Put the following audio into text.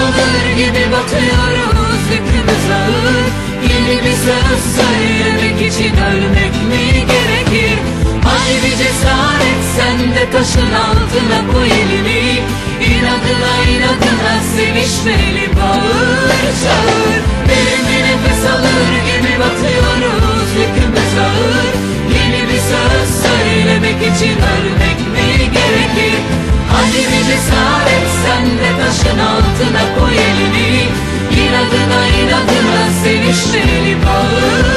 bir nefes alır gibi batıyoruz Yükümüz ağır Yeni bir söz söylemek için ölmek mi gerekir? Hadi bir cesaret sen de taşın altına koy elini İnadına inadına sevişmeli bağır çağır Derin bir nefes alır gibi batıyoruz Yükümüz ağır Yeni bir söz söylemek için ölmek mi gerekir? Hadi bir cesaret altına koy elini. İnadına inadına sevişmeli bağır